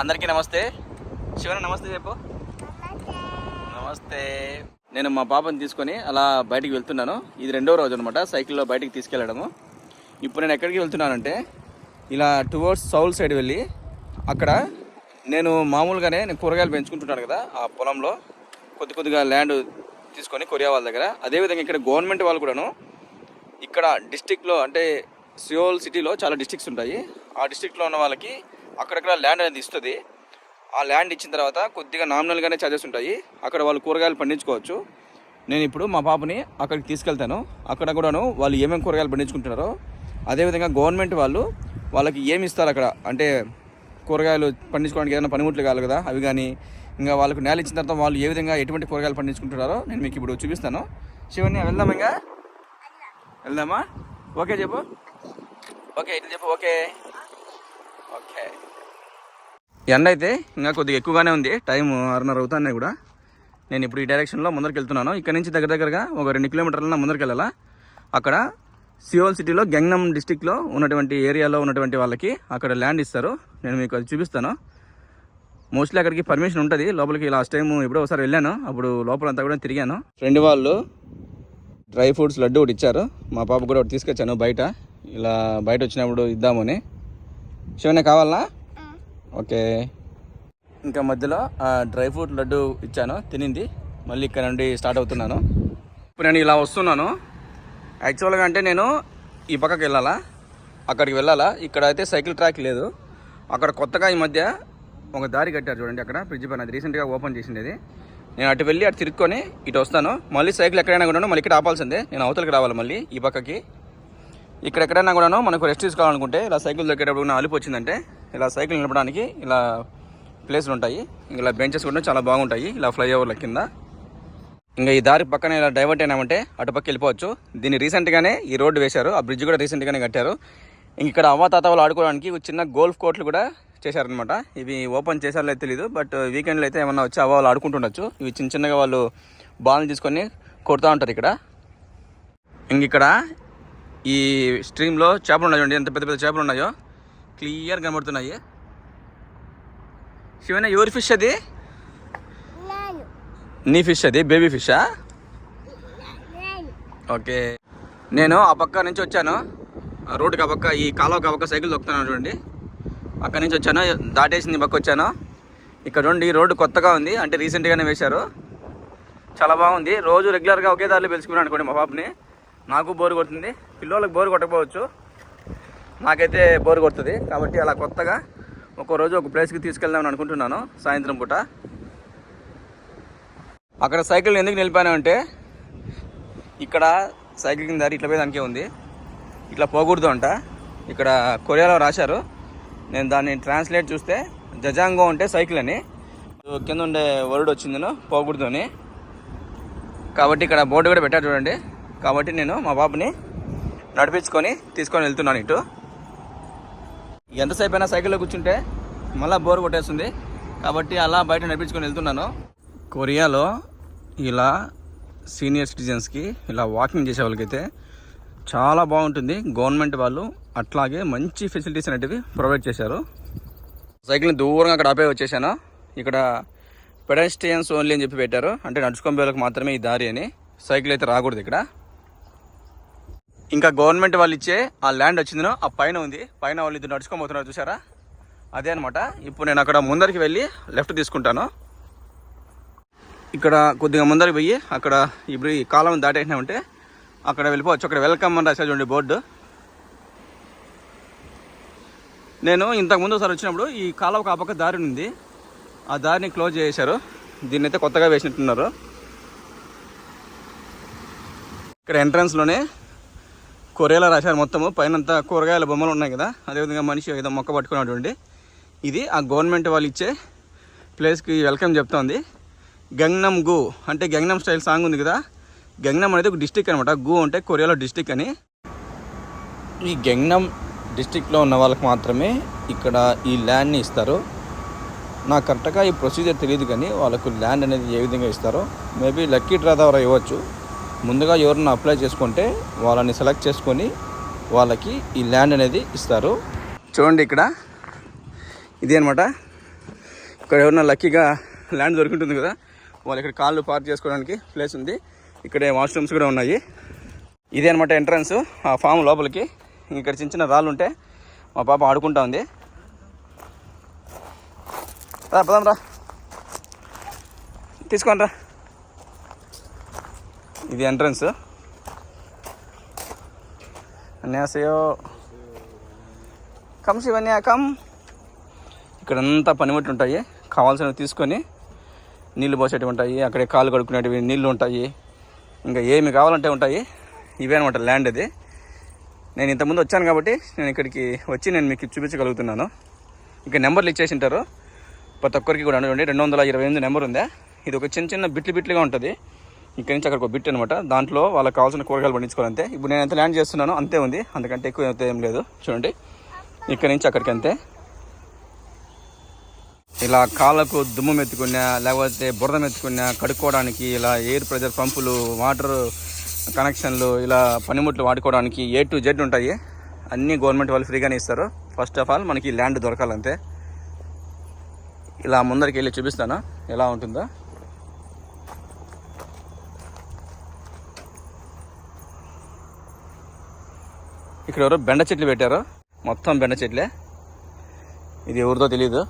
అందరికీ నమస్తే. శివన నమస్తే చెప్పు. నమస్తే. నేను మా పాపని తీసుకొని అలా బయటికి వెళ్తున్నాను. ఇది రెండో రోజు అనమాట సైకిల్లో బయటికి తీసుకెళ్ళడము. ఇప్పుడు నేను ఎక్కడికి వెళ్తున్నానంటే ఇలా టువర్డ్స్ సౌల్ సైడ్ వెళ్ళి అక్కడ నేను మామూలుగానే నేను కూరగాయలు పెంచుకుంటున్నాను కదా ఆ పొలంలో కొద్ది కొద్దిగా ల్యాండ్ తీసుకొని కొరియా వాళ్ళ దగ్గర. అదేవిధంగా ఇక్కడ గవర్నమెంట్ వాళ్ళు కూడాను ఇక్కడ డిస్టిక్లో అంటే సియోల్ సిటీలో చాలా డిస్ట్రిక్ట్స్ ఉంటాయి. ఆ డిస్ట్రిక్ట్లో ఉన్న వాళ్ళకి అక్కడక్కడ ల్యాండ్ అనేది ఇస్తుంది. ఆ ల్యాండ్ ఇచ్చిన తర్వాత కొద్దిగా నామినల్గానే ఛార్జెస్ ఉంటాయి. అక్కడ వాళ్ళు కూరగాయలు పండించుకోవచ్చు. నేను ఇప్పుడు మా పాపని అక్కడికి తీసుకెళ్తాను. అక్కడ కూడాను వాళ్ళు ఏమేమి కూరగాయలు పండించుకుంటున్నారో అదేవిధంగా గవర్నమెంట్ వాళ్ళు వాళ్ళకి ఏమి ఇస్తారు అక్కడ? అంటే కూరగాయలు పండించుకోవడానికి ఏదైనా పనిముట్లు కావాలి కదా అవి కానీ ఇంకా వాళ్ళకు నేల ఇచ్చిన తర్వాత వాళ్ళు ఏ విధంగా ఎటువంటి కూరగాయలు పండించుకుంటున్నారో నేను మీకు ఇప్పుడు చూపిస్తాను. శివన్య వెళ్దాం ఇంకా? వెళ్దామా? ఓకే చెప్పు. ఓకే ఇట్లా చెప్పు ఓకే. ఓకే ఎండ అయితే ఇంకా కొద్దిగా ఎక్కువగానే ఉంది. టైం ఆరున్నర అవుతున్నాయి కూడా. నేను ఇప్పుడు ఈ డైరెక్షన్లో ముందరికి వెళ్తున్నాను. ఇక్కడ నుంచి దగ్గర దగ్గరగా ఒక రెండు కిలోమీటర్ల ముందరికి వెళ్ళాలా? అక్కడ సియోల్ సిటీలో గంగనం డిస్టిక్లో ఉన్నటువంటి ఏరియాలో ఉన్నటువంటి వాళ్ళకి అక్కడ ల్యాండ్ ఇస్తారు. నేను మీకు అది చూపిస్తాను. మోస్ట్లీ అక్కడికి పర్మిషన్ ఉంటుంది. లోపలికి లాస్ట్ టైం ఎప్పుడో ఒకసారి వెళ్ళాను. అప్పుడు లోపలంతా కూడా తిరిగాను. ఫ్రెండ్ వాళ్ళు డ్రై ఫ్రూట్స్ లడ్డు ఒకటి ఇచ్చారు. మా పాప కూడా ఒకటి తీసుకొచ్చాను బయట. ఇలా బయట వచ్చినప్పుడు ఇద్దామని. శివనే కావాలా? ఓకే. ఇంకా మధ్యలో డ్రై ఫ్రూట్ లడ్డు ఇచ్చాను తినింది. మళ్ళీ ఇక్కడ నుండి స్టార్ట్ అవుతున్నాను. ఇప్పుడు నేను ఇలా వస్తున్నాను. యాక్చువల్గా అంటే నేను ఈ పక్కకి వెళ్ళాలా? అక్కడికి వెళ్ళాలా? ఇక్కడ అయితే సైకిల్ ట్రాక్ లేదు. అక్కడ కొత్తగా ఈ మధ్య ఒక దారి కట్టారు చూడండి అక్కడ బ్రిడ్జ్ పైన. అది రీసెంట్గా ఓపెన్ చేసిండేది. నేను అటు వెళ్ళి అటు తిరుక్కొని ఇటు వస్తాను. మళ్ళీ సైకిల్ ఎక్కడైనా కూడా మళ్ళీ ఇక్కడ ఆపాల్సిందే. నేను అవతలకి రావాలి మళ్ళీ ఈ పక్కకి. ఇక్కడ ఎక్కడైనా కూడాను మనకు రెస్ట్ తీసుకోవాలనుకుంటే ఇలా సైకిల్ దొరికేటప్పుడు నా అలుపు వచ్చిందంటే ఇలా సైకిల్ నిలపడానికి ఇలా ప్లేస్లు ఉంటాయి. ఇలా బెంచెస్ కూడా చాలా బాగుంటాయి. ఇలా ఫ్లైఓవర్ల కింద. ఇంకా ఈ దారి పక్కన ఇలా డైవర్ట్ అయినామంటే అటు పక్క వెళ్ళిపోవచ్చు. దీన్ని రీసెంట్గానే ఈ రోడ్డు వేశారు. ఆ బ్రిడ్జ్ కూడా రీసెంట్గానే కట్టారు. ఇంక ఇక్కడ అవ్వ తాత వాళ్ళు ఆడుకోవడానికి చిన్న గోల్ఫ్ కోర్ట్లు కూడా చేశారనమాట ఇవి ఓపెన్ చేశారో లేదు తెలియదు బట్ వీకెండ్లో అయితే ఏమన్నా వచ్చి అవ్వ వాళ్ళు ఆడుకుంటుండొచ్చు. ఇవి చిన్న చిన్నగా వాళ్ళు బాల్ని తీసుకొని కొడుతూ ఉంటారు ఇక్కడ. ఇంక ఇక్కడ ఈ స్ట్రీమ్లో చేపలు ఉన్నాయి చూడండి ఎంత పెద్ద పెద్ద చేపలు ఉన్నాయో. క్లియర్ కనబడుతున్నాయి. శివన ఎవరి ఫిష్ అది? నీ ఫిష్ అది బేబీ ఫిషా ఓకే. నేను ఆ పక్క నుంచి వచ్చాను. ఆ రోడ్డుకి ఆ పక్క ఈ కాలువకి ఆ పక్క సైకిల్ దొక్కుతున్నాను చూడండి. అక్కడ నుంచి వచ్చాను దాటేసింది పక్క వచ్చాను. ఇక్కడ చూడండి ఈ రోడ్డు కొత్తగా ఉంది అంటే రీసెంట్గానే వేశారు. చాలా బాగుంది. రోజు రెగ్యులర్గా ఒకే దారిలో పిలుచుకున్నాను అనుకోండి మా పాపని. నాకు బోరు కొడుతుంది. పిల్లలకు బోర్ కొట్టకపోవచ్చు. నాకైతే బోర్ కొడుతుంది. కాబట్టి అలా కొత్తగా ఒక రోజు ఒక ప్లేస్కి తీసుకెళ్దామని అనుకుంటున్నాను సాయంత్రం పూట. అక్కడ సైకిల్ ఎందుకు నిలిపానంటే ఇక్కడ సైకిల్ కింద దారి ఇట్లా పోయేదానికే ఉంది. ఇట్లా పోకూడదు అంట. ఇక్కడ కొరియాలో రాశారు. నేను దాన్ని ట్రాన్స్లేట్ చూస్తే జజాంగో అంటే సైకిల్ అని. కింద ఉండే వర్డ్ వచ్చింది పోకూడదు అని. కాబట్టి ఇక్కడ బోర్డు కూడా పెట్టారు చూడండి. కాబట్టి నేను మా బాబుని నడిపించుకొని తీసుకొని వెళ్తున్నాను ఇటు. ఎంతసేపు అయినా సైకిల్లో కూర్చుంటే మళ్ళీ బోర్ కొట్టేస్తుంది. కాబట్టి అలా బయట నడిపించుకొని వెళ్తున్నాను. కొరియాలో ఇలా సీనియర్ సిటిజన్స్కి ఇలా వాకింగ్ చేసే వాళ్ళకైతే చాలా బాగుంటుంది. గవర్నమెంట్ వాళ్ళు అట్లాగే మంచి ఫెసిలిటీస్ అనేటివి ప్రొవైడ్ చేశారు. సైకిల్ని దూరంగా అక్కడ ఆపే వచ్చేసాను. ఇక్కడ పెడస్ట్రియన్స్ ఓన్లీ అని చెప్పి పెట్టారు. అంటే నడుచుకొని వాళ్ళకి మాత్రమే ఈ దారి అని. సైకిల్ అయితే రాకూడదు ఇక్కడ. ఇంకా గవర్నమెంట్ వాళ్ళు ఇచ్చే ఆ ల్యాండ్ వచ్చిందినో ఆ పైన ఉంది. పైన వాళ్ళు ఇది నడుచుకోబోతున్నారు చూసారా అదే అనమాట ఇప్పుడు నేను అక్కడ ముందరికి వెళ్ళి లెఫ్ట్ తీసుకుంటాను. ఇక్కడ కొద్దిగా ముందరికి పోయి అక్కడ ఇప్పుడు ఈ కాలం దాటేసినామంటే అక్కడ వెళ్ళిపోవచ్చు. అక్కడ వెల్కమ్ అని రాసే చూడండి బోర్డు. నేను ఇంతకుముందు ఒకసారి వచ్చినప్పుడు ఈ కాలం ఒక పక్క దారి ఉంది. ఆ దారిని క్లోజ్ చేశారు. దీన్ని అయితే కొత్తగా వేసినట్టున్నారు. ఇక్కడ ఎంట్రన్స్లోనే కొరేలా రాశారు మొత్తము. పైనంతా కూరగాయల బొమ్మలు ఉన్నాయి కదా. అదేవిధంగా మనిషి ఏదో మొక్క పట్టుకున్నటువంటి. ఇది ఆ గవర్నమెంట్ వాళ్ళు ఇచ్చే ప్లేస్కి వెల్కమ్ చెప్తోంది. గంగ్నమ్ గు అంటే గంగ్నమ్ స్టైల్ సాంగ్ ఉంది కదా. గంగ్నమ్ అనేది ఒక డిస్టిక్ అనమాట గు అంటే కొరియాలో డిస్టిక్ అని. ఈ గంగ్నమ్ డిస్టిక్లో ఉన్న వాళ్ళకి మాత్రమే ఇక్కడ ఈ ల్యాండ్ని ఇస్తారు. నాకు కరెక్ట్గా ఈ ప్రొసీజర్ తెలియదు కానీ వాళ్ళకు ల్యాండ్ అనేది ఏ విధంగా ఇస్తారో మేబీ లక్కీ డ్రా ద్వారా ఇవ్వచ్చు. ముందుగా ఎవరిని అప్లై చేసుకుంటే వాళ్ళని సెలెక్ట్ చేసుకొని వాళ్ళకి ఈ ల్యాండ్ అనేది ఇస్తారు. చూడండి ఇక్కడ. ఇది అనమాట ఇక్కడ ఎవరన్నా లక్కీగా ల్యాండ్ దొరుకుంటుంది కదా. వాళ్ళు ఇక్కడ కాళ్ళు పార్క్ చేసుకోవడానికి ప్లేస్ ఉంది. ఇక్కడే వాష్రూమ్స్ కూడా ఉన్నాయి. ఇదే అనమాట ఎంట్రన్స్ ఆ ఫామ్ లోపలికి. ఇక్కడ చిన్న చిన్న రాళ్ళు ఉంటే మా పాప ఆడుకుంటా ఉంది. రా పదాం రా తీసుకోండి రా. ఇది ఎంట్రన్స్ అన్యాసయో. Come Shivanya come. ఇక్కడంతా పనిముట్లు ఉంటాయి. కావాల్సినవి తీసుకొని నీళ్ళు పోసేటివి ఉంటాయి అక్కడే కాలు కడుక్కునేటివి నీళ్ళు ఉంటాయి. ఇంకా ఏమి కావాలంటే ఉంటాయి. ఇవే అనమాట ల్యాండ్ అది నేను ఇంతకుముందు వచ్చాను కాబట్టి నేను ఇక్కడికి వచ్చి నేను మీకు చూపించగలుగుతున్నాను. ఇక నెంబర్లు ఇచ్చేసి ఉంటారు ప్రతి ఒక్కరికి కూడా చూడండి రెండు వందల ఇరవై ఎనిమిది నెంబర్ ఉందా? ఇది ఒక చిన్న చిన్న బిట్లు బిట్లుగా ఉంటుంది. ఇక్కడి నుంచి అక్కడికి ఒక బిట్ అనమాట దాంట్లో వాళ్ళకి కావాల్సిన కూరగాయలు పండించుకోవాలంతే ఇప్పుడు నేను ఎంత ల్యాండ్ చేస్తున్నానో అంతే ఉంది. అందుకంటే ఎక్కువ అయితే ఏం లేదు. చూడండి. ఇక్కడి నుంచి అక్కడికి అంతే. ఇలా కాళ్ళకు దుమ్ము మెత్తుకున్నా లేకపోతే బురద మెత్తుకున్నా కడుక్కోవడానికి ఇలా ఎయిర్ ప్రెజర్ పంపులు వాటర్ కనెక్షన్లు ఇలా పనిముట్లు వాడుకోవడానికి ఏ టు జెడ్ ఉంటాయి. అన్నీ గవర్నమెంట్ వాళ్ళు ఫ్రీగానే ఇస్తారు. ఫస్ట్ ఆఫ్ ఆల్ మనకి ల్యాండ్ దొరకాలంతే. ఇలా ముందరికి వెళ్ళి చూపిస్తాను. ఎలా ఉంటుందో. ఇక్కడ ఎవరో బెండ చెట్లు పెట్టారు. మొత్తం బెండ చెట్లే. ఇది ఎవరిదో తెలియదు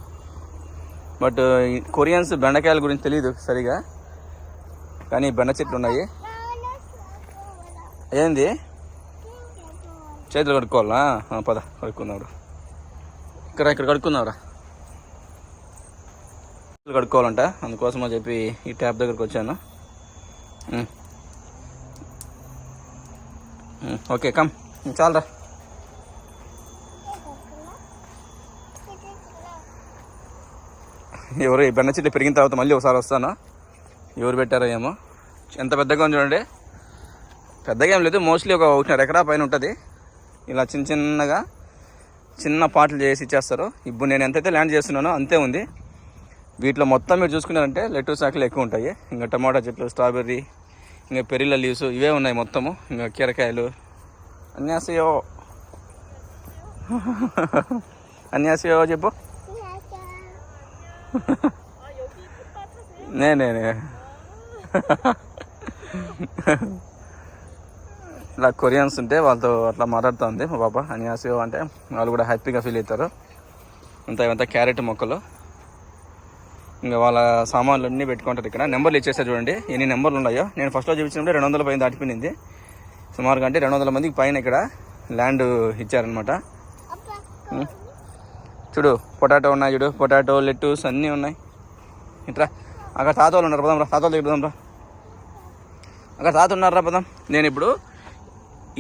బట్ ఈ కొరియన్స్ బెండకాయల గురించి తెలియదు సరిగా. కానీ బెండ చెట్లు ఉన్నాయి. ఏంది? చేతులు కడుక్కోవాలా? పద కడుక్కున్నాడు ఇక్కడ ఇక్కడ కడుక్కున్నావురా చేతులు కడుక్కోవాలంట. అందుకోసం అని చెప్పి ఈ ట్యాప్ దగ్గరకు వచ్చాను. Okay come. చాలరా. ఎవరు ఈ బెండ చెట్లు పెరిగిన తర్వాత మళ్ళీ ఒకసారి వస్తానా? ఎవరు పెట్టారో ఏమో. ఎంత పెద్దగా ఉంది చూడండి. పెద్దగా ఏం లేదు మోస్ట్లీ ఒక ఒకటిన్నర ఎకరా పైన ఉంటుంది. ఇలా చిన్న చిన్నగా చిన్న పాటలు చేసి ఇచ్చేస్తారు. ఇప్పుడు నేను ఎంతైతే ల్యాండ్ చేస్తున్నానో అంతే ఉంది. వీటిలో మొత్తం మీరు చూసుకున్నారంటే లెట్టూస్ శాఖలు ఎక్కువ ఉంటాయి. ఇంకా టమాటా చెట్లు స్ట్రాబెర్రీ ఇంకా పెరిల లీవ్స్ ఇవే ఉన్నాయి మొత్తము. ఇంకా కీరకాయలు అన్యాసయో అన్యాసయో చెప్పు నేనే ఇలా కొరియన్స్ ఉంటే వాళ్ళతో అట్లా మాట్లాడుతూ ఉంది మా పాప అన్యాసియో అంటే వాళ్ళు కూడా హ్యాపీగా ఫీల్ అవుతారు అంతా ఇవంతా క్యారెట్ మొక్కలు ఇంకా వాళ్ళ సామాన్లు అన్నీ పెట్టుకుంటారు ఇక్కడ. నెంబర్లు ఇచ్చేసారు చూడండి. ఎన్ని నెంబర్లు ఉన్నాయో. నేను ఫస్ట్లో చూపించినప్పుడు రెండు వందల పైన దాటిపోయింది. సుమారుగా అంటే రెండు వందల మందికి పైన ఇక్కడ ల్యాండ్ ఇచ్చారనమాట. చూడు పొటాటో ఉన్నాయి చూడు పొటాటో లెట్టూస్ అన్నీ ఉన్నాయి. ఇట్రా. అక్కడ తాత వాళ్ళు ఉన్నారు పదం రా. దగ్గర రా. అక్కడ తాత ఉన్నారా పదం. నేను ఇప్పుడు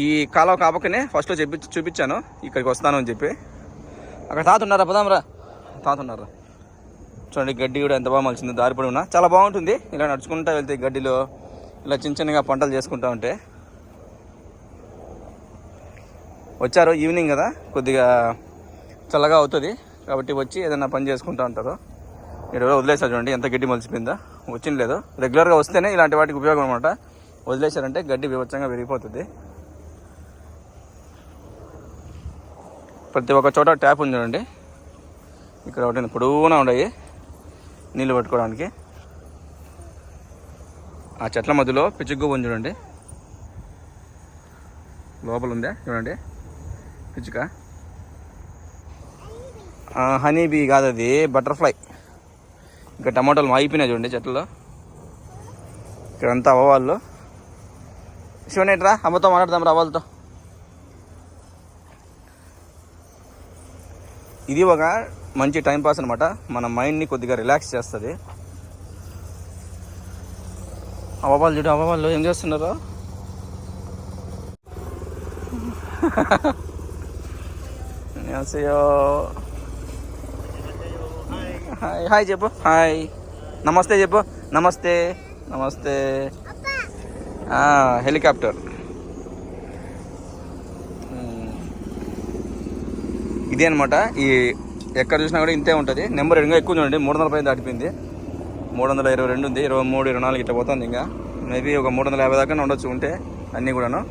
ఈ కాలువ కాపకనే ఫస్ట్లో చెప్పి చూపించాను. ఇక్కడికి వస్తాను అని చెప్పి. అక్కడ తాత ఉన్నారా పదాం రా. తాత ఉన్నారా చూడండి గడ్డి కూడా ఎంత బాగా మలిచింది దారి పడి ఉన్నా చాలా బాగుంటుంది. ఇలా నడుచుకుంటా వెళ్తే గడ్డిలో ఇలా చిన్న చిన్నగా పంటలు చేసుకుంటా ఉంటే. వచ్చారు ఈవినింగ్ కదా? కొద్దిగా చల్లగా అవుతుంది. కాబట్టి వచ్చి ఏదైనా పని చేసుకుంటూ ఉంటారు. ఇక్కడ వదిలేసారు చూడండి ఎంత గడ్డి మలిసిపోయిందా? వచ్చింది లేదు. రెగ్యులర్గా వస్తేనే ఇలాంటి వాటికి ఉపయోగం అనమాట వదిలేశారంటే గడ్డి వివచ్చంగా పెరిగిపోతుంది ప్రతి ఒక్క చోట ట్యాప్ ఉంది చూడండి. ఇక్కడ ఒకటి పొడవునా ఉన్నాయి. నీళ్ళు పట్టుకోవడానికి. ఆ చెట్ల మధ్యలో పిచ్చుగ్గు ఉంది చూడండి. లోపల ఉందా? చూడండి. పిచ్చుక? హనీ బీ కాదు అది బటర్ఫ్లై ఇంకా టమాటాలు మాగిపోయినాయి చూడండి చెట్లలో. ఇక్కడంతా అవ్వవాళ్ళు శివనేట్రా అమ్మతో మాట్లాడదాం రా వాళ్ళతో. ఇది ఒక మంచి టైంపాస్ అనమాట మన మైండ్ని కొద్దిగా రిలాక్స్ చేస్తుంది. అవ్వవాళ్ళు చూడు అవ్వవాళ్ళు ఏం చేస్తున్నారు? 안녕하세요. హాయ్ హాయ్ చెప్పు హాయ్ నమస్తే చెప్పు నమస్తే నమస్తే ఆ, హెలికాప్టర్ మ్మ్. ఇదే అనమాట ఈ ఎక్కడ చూసినా కూడా ఇంతే ఉంటుంది నెంబర్ ఇంకా ఎక్కువ చూడండి మూడు వందల పైన దాటిపోయింది మూడు వందల ఇరవై రెండు ఉంది ఇరవై మూడు ఇరవై నాలుగు ఇట్లా పోతుంది ఇంకా మేబీ ఒక మూడు వందల యాభై దాకా ఉండొచ్చు ఉంటే అన్నీ కూడాను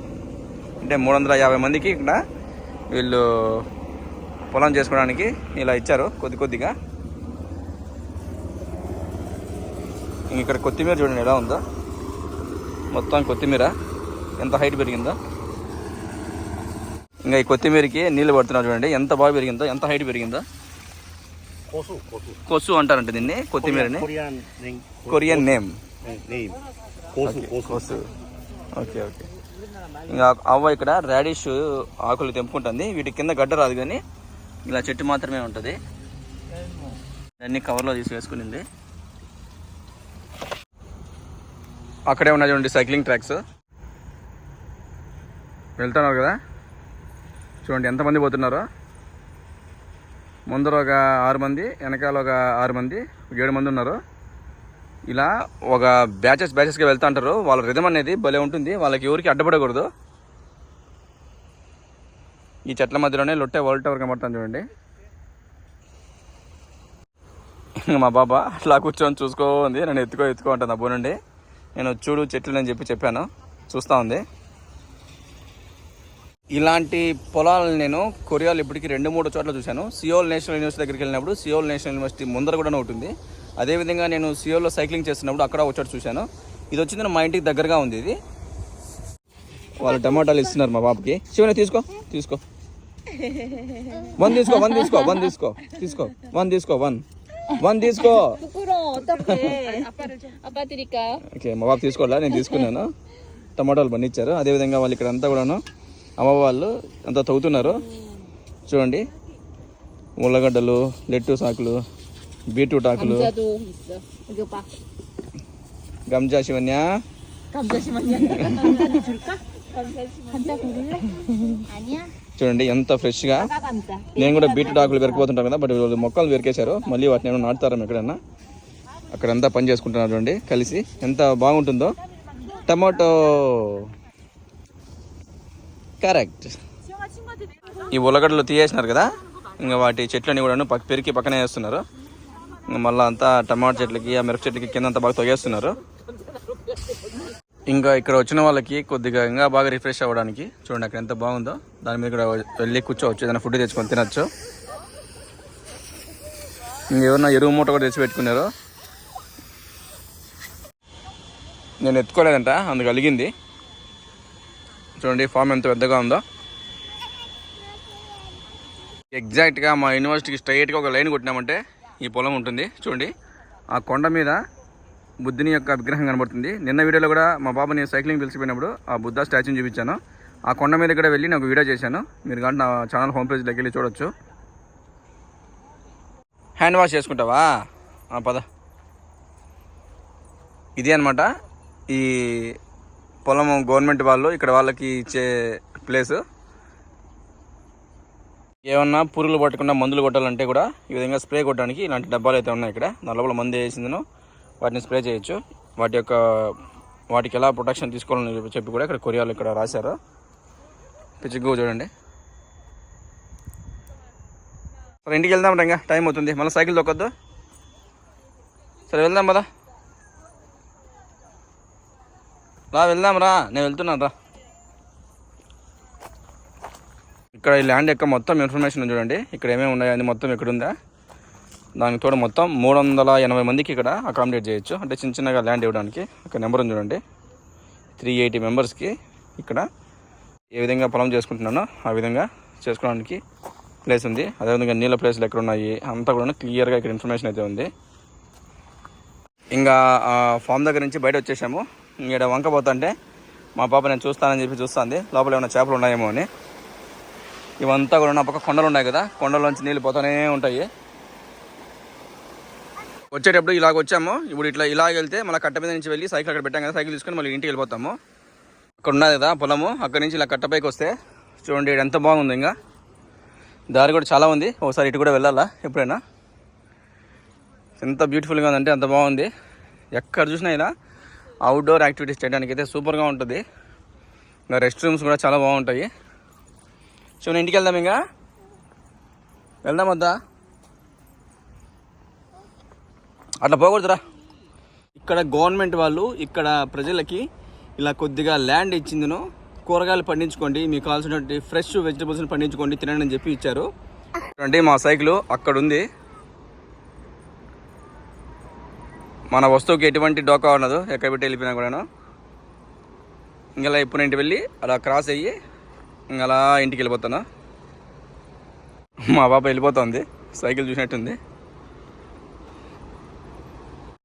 అంటే మూడు వందల యాభై మందికి ఇక్కడ వీళ్ళు పొలం చేసుకోవడానికి ఇలా ఇచ్చారు కొద్ది కొద్దిగా. ఇక్కడ కొత్తిమీర చూడండి ఎలా ఉందో. మొత్తం కొత్తిమీర ఎంత హైట్ పెరిగిందో. ఇంకా ఈ కొత్తిమీరకి నీళ్ళు పడుతున్నారు చూడండి ఎంత బాగా పెరిగిందో ఎంత హైట్ పెరిగిందో. కొసు అంటారంట దీన్ని కొత్తిమీరని. Korean name. కొసు ఓకే ఓకే ఇంకా అవ్వ ఇక్కడ రాడిష్ ఆకులు తెంపుకుంటుంది వీటి కింద గడ్డ రాదు కానీ ఇలా చెట్టు మాత్రమే ఉంటుంది. అన్ని కవర్లో తీసి వేసుకునింది అక్కడే ఉన్నాయి చూడండి సైక్లింగ్ ట్రాక్స్ వెళ్తున్నారు కదా? చూడండి ఎంతమంది పోతున్నారో. ముందర ఒక ఆరు మంది వెనకాల ఒక ఆరు మంది ఏడు మంది ఉన్నారు. ఇలా ఒక బ్యాచెస్ బ్యాచెస్గా వెళ్తా ఉంటారు వాళ్ళ రిధం అనేది భలే ఉంటుంది. వాళ్ళకి ఎవరికి అడ్డపడకూడదు. ఈ చెట్ల మధ్యలోనే లొట్టే వరల్డ్ టవర్ కనబడుతుంది చూడండి. మా బాబా అట్లా కూర్చొని చూసుకో ఉంది. నన్ను ఎత్తుకో ఎత్తుకో ఉంటుంది అబ్బో నుండి. నేను చూడు చెట్లు అని చెప్పి చెప్పాను. చూస్తూ ఉంది. ఇలాంటి పొలాలను నేను కొరియాలో ఇప్పటికి రెండు మూడు చోట్ల చూశాను. సియోల్ నేషనల్ యూనివర్సిటీ దగ్గరికి వెళ్ళినప్పుడు సియోల్ నేషనల్ యూనివర్సిటీ ముందర కూడా ఉంటుంది అదేవిధంగా నేను సియోల్లో సైక్లింగ్ చేస్తున్నప్పుడు అక్కడ ఒక చోట చూశాను. ఇది వచ్చింది మా ఇంటికి దగ్గరగా ఉంది ఇది. వాళ్ళు టమాటాలు ఇస్తున్నారు మా బాబుకి. శివనే తీసుకో తీసుకో. వన్ తీసుకో వన్ తీసుకో వన్ తీసుకో తీసుకో వన్ తీసుకో వన్. వన్ తీసుకో. ఓకే మా బాబు తీసుకోవాలా? నేను తీసుకున్నాను. టమాటాలు పండించారు. అదేవిధంగా వాళ్ళు ఇక్కడ అంతా కూడాను అమ్మవాళ్ళు అంతా తవ్వుతున్నారు. చూడండి. ఉల్లగడ్డలు లెట్టు సాకులు బీట్రూట్ ఆకులు. గంజా శివన్య. చూడండి ఎంత ఫ్రెష్గా. నేను కూడా బీట్ డాకులు పెరిగిపోతుంటాను కదా బట్ వీళ్ళు మొక్కలు పెరికేశారు మళ్ళీ వాటిని ఏమైనా నాటుతారా ఎక్కడన్నా అక్కడంతా పని చేసుకుంటున్నారు చూడండి కలిసి. ఎంత బాగుంటుందో. టమాటో. కరెక్ట్. ఈ ఉలగడలు తీయేసినారు కదా ఇంకా వాటి చెట్లని కూడా పెరికి పక్కనే వేస్తున్నారు. మళ్ళీ అంతా టమాటో చెట్లకి ఆ మిరప చెట్లకి కింద అంతా బాగా తొగేస్తున్నారు. ఇంకా ఇక్కడ వచ్చిన వాళ్ళకి కొద్దిగా ఇంకా బాగా రిఫ్రెష్ అవ్వడానికి చూడండి అక్కడ ఎంత బాగుందో. దాని మీద కూడా వెళ్ళి కూర్చోవచ్చు. ఏదైనా ఫుడ్ తెచ్చుకొని తినచ్చు. ఇంకెవరన్నా ఎరువు మూట కూడా తెచ్చి పెట్టుకున్నారు? నేను ఎత్తుకోలేదంట అందుకు అలిగింది. చూడండి ఫామ్ ఎంత పెద్దగా ఉందో. ఎగ్జాక్ట్గా మా యూనివర్సిటీకి స్ట్రైట్గా ఒక లైన్ కొట్టినామంటే ఈ పొలం ఉంటుంది. చూడండి ఆ కొండ మీద బుద్ధుని యొక్క విగ్రహం కనబడుతుంది. నిన్న వీడియోలో కూడా మా బాబుని సైక్లింగ్ పిలిచిపోయినప్పుడు ఆ బుద్ధ స్టాచ్యూని చూపించాను. ఆ కొండ మీద కూడా వెళ్ళి నాకు వీడియో చేశాను. మీరు కానీ నా ఛానల్ హోమ్ పేజ్లోకి వెళ్ళి చూడొచ్చు. హ్యాండ్ వాష్ చేసుకుంటావా? ఆ, పద. ఇది అనమాట ఈ పొలం గవర్నమెంట్ వాళ్ళు ఇక్కడ వాళ్ళకి ఇచ్చే ప్లేస్. ఏమన్నా పురుగులు పట్టకుండా మందులు కొట్టాలంటే కూడా ఈ విధంగా స్ప్రే కొట్టడానికి ఇలాంటి డబ్బాలు అయితే ఉన్నాయి ఇక్కడ. నల్లబల మందు వేసిందను. వాటిని స్ప్రే చేయొచ్చు. వాటి యొక్క వాటికి ఎలా ప్రొటెక్షన్ తీసుకోవాలని చెప్పి- చెప్పి కూడా ఇక్కడ కొరియాలో ఇక్కడ రాశారు. పిచ్చిగ్గు చూడండి. సరే ఇంటికి వెళ్దాం రంగా. టైం అవుతుంది. మళ్ళీ సైకిల్ తొక్కొద్దు. సరే వెళ్దాం పదా. రా వెళ్దాం రా. నేను వెళ్తున్నాను రా. ఇక్కడ ఈ ల్యాండ్ యొక్క మొత్తం ఇన్ఫర్మేషన్ చూడండి. ఇక్కడ ఏమేమి ఉన్నాయో అది మొత్తం ఇక్కడ ఉందా దానికి తోడు మొత్తం మూడు వందల ఎనభై మందికి ఇక్కడ అకామిడేట్ చేయొచ్చు. అంటే చిన్న చిన్నగా ల్యాండ్ ఇవ్వడానికి. ఒక నెంబర్ ఉంది చూడండి. త్రీ ఎయిటీ మెంబర్స్కి ఇక్కడ ఏ విధంగా పొలం చేసుకుంటున్నానో ఆ విధంగా చేసుకోవడానికి ప్లేస్ ఉంది. అదేవిధంగా నీళ్ళ ప్లేస్లు ఎక్కడ ఉన్నాయి అంతా కూడా క్లియర్గా ఇక్కడ ఇన్ఫర్మేషన్ అయితే ఉంది. ఇంకా ఆ ఫామ్ దగ్గర నుంచి బయట వచ్చేసాము. ఇక్కడ వంక పోతుంటే మా పాప నేను చూస్తానని చెప్పి చూస్తుంది. లోపల ఏమైనా చేపలు ఉన్నాయేమో అని. ఇవంతా కూడా నా పక్క కొండలు ఉన్నాయి కదా. కొండలోంచి నీళ్ళు పోతూనే ఉంటాయి. వచ్చేటప్పుడు ఇలాగ వచ్చాము. ఇప్పుడు ఇట్లా ఇలాగ వెళ్తే మళ్ళీ కట్ట మీద నుంచి వెళ్ళి సైకిల్ అక్కడ పెట్టాం కదా సైకిల్ తీసుకొని మళ్ళీ ఇంటికి వెళ్ళిపోతాము. అక్కడ ఉన్నది కదా పొలము అక్కడ నుంచి ఇలా కట్టపైకి వస్తే చూడండి ఎంత బాగుంది ఇంకా. దారి కూడా చాలా ఉంది. ఒకసారి ఇటు కూడా వెళ్ళాలా ఎప్పుడైనా? ఎంత బ్యూటిఫుల్గా ఉందంటే అంత బాగుంది. ఎక్కడ చూసినా ఇలా అవుట్డోర్ యాక్టివిటీస్ చేయడానికి అయితే సూపర్గా ఉంటుంది. ఇంకా రెస్ట్ రూమ్స్ కూడా చాలా బాగుంటాయి. సో ఇంటికి వెళ్దాం ఇంకా. వెళ్దాం వద్దా? అట్లా పోకూడదురా. ఇక్కడ గవర్నమెంట్ వాళ్ళు ఇక్కడ ప్రజలకి ఇలా కొద్దిగా ల్యాండ్ ఇచ్చిందిను. కూరగాయలు పండించుకోండి మీకు కావాల్సినటువంటి ఫ్రెష్ వెజిటబుల్స్ని పండించుకోండి తినండి అని చెప్పి ఇచ్చారు. చూడండి మా సైకిల్ అక్కడ ఉంది మన వస్తువుకి ఎటువంటి డోకా ఉండదు ఎక్కడ పెట్టి వెళ్ళిపోయినా కూడాను. ఇంకా ఇప్పుడు ఇంటికి వెళ్ళి అలా క్రాస్ అయ్యి ఇంకా అలా ఇంటికి వెళ్ళిపోతాను. మా పాప వెళ్ళిపోతుంది సైకిల్ చూసినట్టుంది.